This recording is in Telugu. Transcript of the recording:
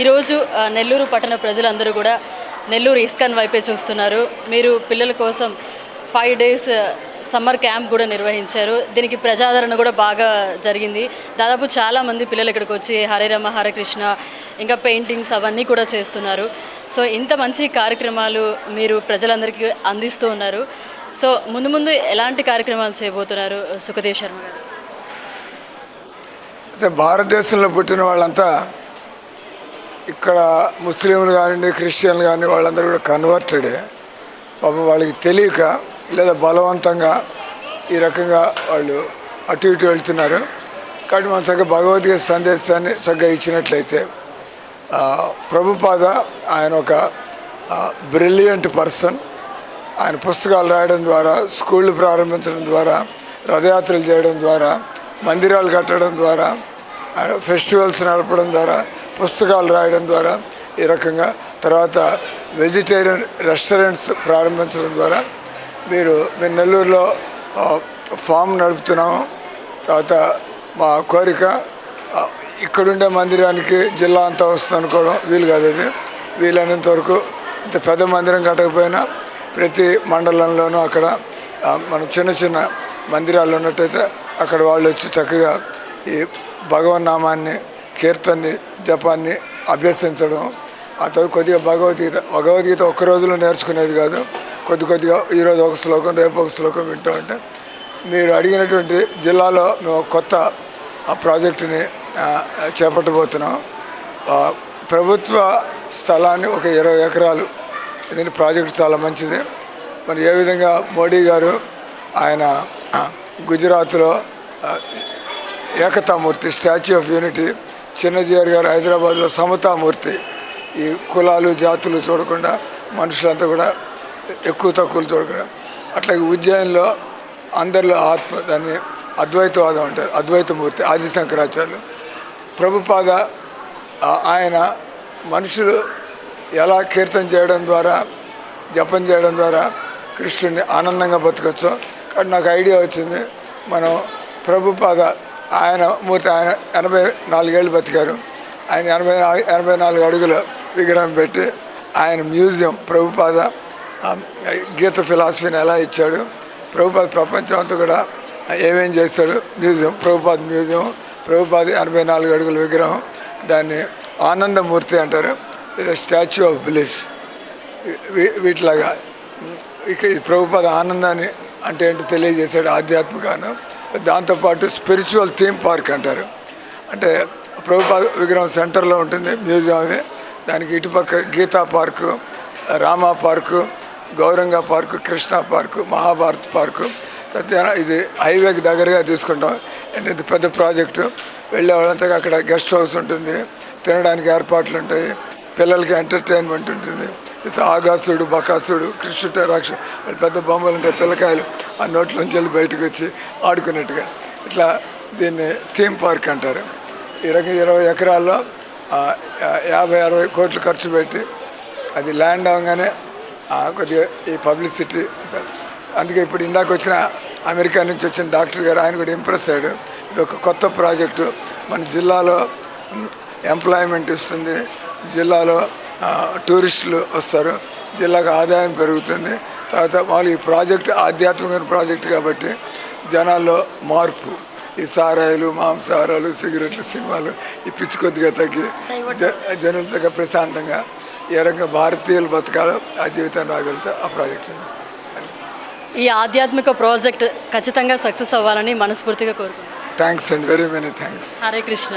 ఈరోజు నెల్లూరు పట్టణ ప్రజలందరూ కూడా నెల్లూరు ఇస్కాన్ వైపే చూస్తున్నారు. మీరు పిల్లల కోసం ఫైవ్ డేస్ సమ్మర్ క్యాంప్ కూడా నిర్వహించారు. దీనికి ప్రజాదరణ కూడా బాగా జరిగింది. దాదాపు చాలామంది పిల్లలు ఇక్కడికి వచ్చి హరే రామ హరే కృష్ణ ఇంకా పెయింటింగ్స్ అవన్నీ కూడా చేస్తున్నారు. సో ఇంత మంచి కార్యక్రమాలు మీరు ప్రజలందరికీ అందిస్తూ ఉన్నారు. సో ముందు ముందు ఎలాంటి కార్యక్రమాలు చేయబోతున్నారు సుఖదేవ్ శర్మ గారు? భారతదేశంలో పుట్టిన వాళ్ళంతా ఇక్కడ ముస్లింలు కానివ్వండి క్రిస్టియన్లు కానీ వాళ్ళందరూ కూడా కన్వర్టెడే పాపం వాళ్ళకి తెలియక లేదా బలవంతంగా ఈ రకంగా వాళ్ళు అటు ఇటు వెళ్తున్నారు. కాబట్టి మనం చక్కగా భగవద్గీత సందేశాన్ని చక్కగా ఇచ్చినట్లయితే ప్రభుపాద ఆయన ఒక బ్రిలియంట్ పర్సన్ ఆయన పుస్తకాలు రాయడం ద్వారా స్కూళ్ళు ప్రారంభించడం ద్వారా రథయాత్రలు చేయడం ద్వారా మందిరాలు కట్టడం ద్వారా ఆయన ఫెస్టివల్స్ నడపడం ద్వారా పుస్తకాలు రాయడం ద్వారా ఈ రకంగా తర్వాత వెజిటేరియన్ రెస్టారెంట్స్ ప్రారంభించడం ద్వారా మీరు మేము నెల్లూరులో ఫామ్ నడుపుతున్నాము. తర్వాత మా కోరిక ఇక్కడుండే మందిరానికి జిల్లా అంతా వస్తుంది అనుకోవడం వీలు కాదు అది. వీలైనంత వరకు ఇంత పెద్ద మందిరం కట్టకపోయినా ప్రతి మండలంలోనూ అక్కడ మన చిన్న చిన్న మందిరాలు ఉన్నట్టయితే అక్కడ వాళ్ళు వచ్చి చక్కగా ఈ భగవన్ నామాన్ని కీర్తన్ని జపాన్ని అభ్యసించడం ఆ తర్వాత కొద్దిగా భగవద్గీత భగవద్గీత ఒక్క రోజులో నేర్చుకునేది కాదు. కొద్ది కొద్దిగా ఈరోజు ఒక శ్లోకం రేపు ఒక శ్లోకం వింటూ ఉంటే మీరు అడిగినటువంటి జిల్లాలో మేము కొత్త ప్రాజెక్టుని చేపట్టబోతున్నాం. ప్రభుత్వ స్థలాన్ని ఒక ఇరవై ఎకరాలు. ఇది ప్రాజెక్ట్ చాలా మంచిది. మరి ఏ విధంగా మోడీ గారు ఆయన గుజరాత్లో ఏకతామూర్తి స్టాచ్యూ ఆఫ్ యూనిటీ చిన్నజీఆర్ గారు హైదరాబాద్లో సమతామూర్తి. ఈ కులాలు జాతులు చూడకుండా మనుషులంతా కూడా ఎక్కువ తక్కువలు చూడకుండా. అట్లాగే ఉజ్జయిన్లో అందరిలో ఆత్మ దాన్ని అద్వైతవాదం అంటారు అద్వైతమూర్తి ఆది శంకరాచార్యులు ప్రభుపాద ఆయన మనుషులు ఎలా కీర్తన చేయడం ద్వారా జపం చేయడం ద్వారా కృష్ణుడిని ఆనందంగా బతకచ్చు. కానీ నాకు ఐడియా వచ్చింది మనం ప్రభుపాద ఆయన మూర్తి ఆయన ఎనభై నాలుగేళ్ళు బతికారు. ఆయన ఎనభై నాలుగు ఎనభై నాలుగు అడుగుల విగ్రహం పెట్టి ఆయన మ్యూజియం ప్రభుపాద గీత ఫిలాసఫీని ఎలా ఇచ్చాడు. ప్రభుపాద ప్రపంచం అంతా కూడా ఏమేం చేస్తాడు? మ్యూజియం ప్రభుపాద మ్యూజియం ప్రభుపాద ఎనభై నాలుగు అడుగుల విగ్రహం. దాన్ని ఆనందమూర్తి అంటారు. ఇది స్టాచ్యూ ఆఫ్ బ్లిస్ వీ- వీటిలాగా. ఇక ప్రభుపాద ఆనందాన్ని అంటే ఏంటో తెలియజేశాడు ఆధ్యాత్మికాను దాంతోపాటు స్పిరిచువల్ థీమ్ పార్క్ అంటారు. అంటే ప్రభుపాద విగ్రహం సెంటర్లో ఉంటుంది మ్యూజియం దానికి ఇటుపక్క Gita park Rama park Gauranga park Krishna park Mahabharat park. తద్వారా ఇది హైవేకి దగ్గరగా తీసుకుంటాం. ఇది పెద్ద ప్రాజెక్టు. వెళ్ళే వాళ్ళంతా అక్కడ గెస్ట్ హౌస్ ఉంటుంది. తినడానికి ఏర్పాట్లు ఉంటాయి. పిల్లలకి ఎంటర్టైన్మెంట్ ఉంటుంది. ఆగాసుడు బకాసుడు కృష్ణుట రాక్ష పెద్ద బొమ్మలు ఉంటాయి పిల్లకాయలు ఆ నోట్లోంచి వెళ్ళి బయటకు వచ్చి ఆడుకున్నట్టుగా. ఇట్లా దీన్ని థీమ్ పార్క్ అంటారు. ఈ ఇరవై ఎకరాల్లో యాభై అరవై కోట్లు ఖర్చు పెట్టి అది ల్యాండ్ అవగానే కొద్దిగా ఈ పబ్లిసిటీ అందుకే ఇప్పుడు ఇందాక వచ్చిన అమెరికా నుంచి వచ్చిన డాక్టర్ గారు ఆయన కూడా ఇంప్రెస్ అయ్యాడు. ఇది ఒక కొత్త ప్రాజెక్టు. మన జిల్లాలో ఎంప్లాయ్మెంట్ ఇస్తుంది. జిల్లాలో టూరిస్టులు వస్తారు. జిల్లాకు ఆదాయం పెరుగుతుంది. తర్వాత వాళ్ళు ఈ ప్రాజెక్ట్ ఆధ్యాత్మికమైన ప్రాజెక్ట్ కాబట్టి జనాల్లో మార్పు. ఈ సారాయిలు మాంసాహారాలు సిగరెట్లు సినిమాలు ఈ పిచ్చి కొద్దిగా తగ్గి జ- జనులు చక్కగా ప్రశాంతంగా ఏ రకంగా భారతీయులు బతకాలో ఆ జీవితం రాగలిగితే ఆ ప్రాజెక్ట్. ఈ ఆధ్యాత్మిక ప్రాజెక్ట్ ఖచ్చితంగా సక్సెస్ అవ్వాలని మనస్ఫూర్తిగా కోరుకుంటున్నాను. Thanks and very many thanks Hare Krishna.